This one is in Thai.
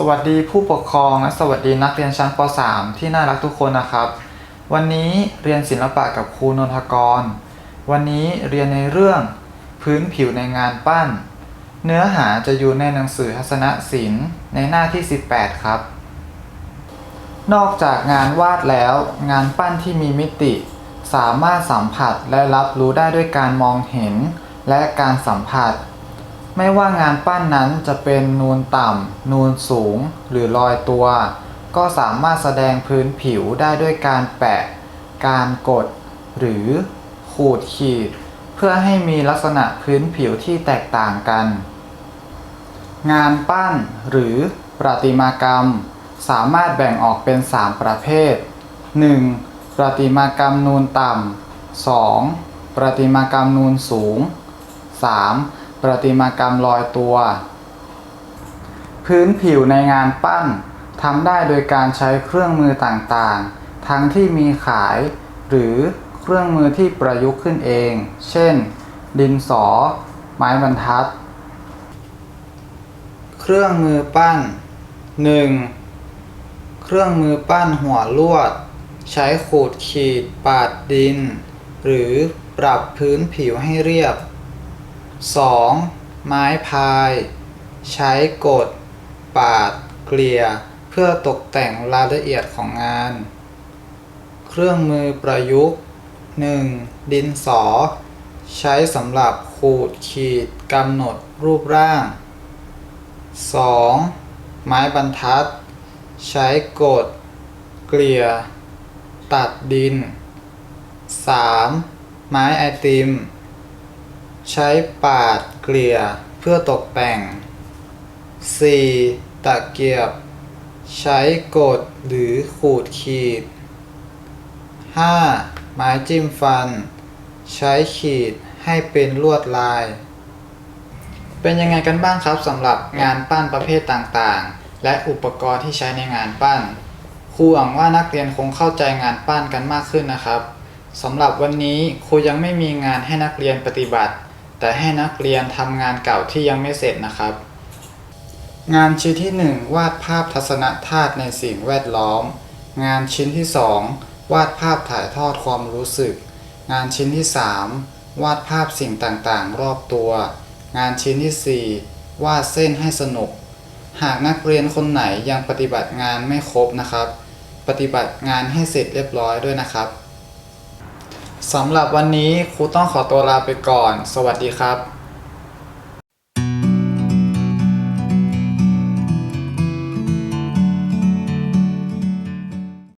สวัสดีผู้ปกครองและสวัสดีนักเรียนชั้นป .3 ที่น่ารักทุกคนนะครับ วันนี้เรียนศิลปะกับครูนนทกร วันนี้เรียนในเรื่องพื้นผิวในงานปั้น เนื้อหาจะอยู่ในหนังสือทัศนศิลป์ในหน้าที่ 18 ครับ นอกจากงานวาดแล้ว งานปั้นที่มีมิติ สามารถสัมผัสและรับรู้ได้ด้วยการมองเห็น และการสัมผัส ไม่ว่างานปั้นนั้นจะเป็นนูนต่ำ นูนสูง หรือลอยตัว ก็สามารถแสดงพื้นผิวได้ด้วยการแปะ การกด หรือขูดขีด เพื่อให้มีลักษณะพื้นผิวที่แตกต่างกัน งานปั้นหรือประติมากรรม สามารถแบ่งออกเป็น 3 ประเภท 1. ประติมากรรมนูนต่ำ 2. ประติมากรรมนูนสูง 3. ประติมากรรมลอยตัว พื้นผิวในงานปั้นทำได้โดยการใช้เครื่องมือต่างๆ ทั้งที่มีขาย หรือเครื่องมือที่ประยุกต์ขึ้นเอง เช่น ดินสอ ไม้บรรทัด เครื่องมือปั้น 1. เครื่องมือปั้นหัวลวด ใช้ขูดขีด ปาดดิน หรือปรับพื้นผิวให้เรียบ 2. ไม้พาย ใช้กด ปาด เกลี่ย เพื่อตกแต่งรายละเอียดของงาน เครื่องมือประยุกต์ 1. ดินสอ ใช้สำหรับขูดขีดกำหนดรูปร่าง 2. ไม้บรรทัด ใช้กด เกลี่ย ตัดดิน 3. ไม้ไอติม ใช้ปาดเกลี่ยเพื่อตกแต่ง 4. ตะเกียบ ใช้กดหรือขูดขีด 5. ไม้จิ้มฟัน ใช้ขีดให้เป็นลวดลาย เป็นยังไงกันบ้างครับสำหรับงานปั้นประเภทต่างๆ และอุปกรณ์ที่ใช้ในงานปั้นครูหวังว่านักเรียนคงเข้าใจงานปั้นกันมากขึ้นนะครับสำหรับวันนี้ครูยังไม่มีงานให้นักเรียนปฏิบัติ แต่ให้นักเรียนทำงานเก่าที่ยังไม่เสร็จนะครับ งานชิ้นที่ 1 วาดภาพทัศนธาตุในสิ่งแวดล้อม งานชิ้นที่ 2 วาดภาพถ่ายทอดความรู้สึก งานชิ้นที่ 3 วาดภาพสิ่งต่างๆ รอบตัว งานชิ้นที่ 4 วาดเส้นให้สนุก หากนักเรียนคนไหนยังปฏิบัติงานไม่ครบนะครับ ปฏิบัติงานให้เสร็จเรียบร้อยด้วยนะครับ สำหรับวันนี้ครูต้องขอตัวลาไปก่อน สวัสดีครับ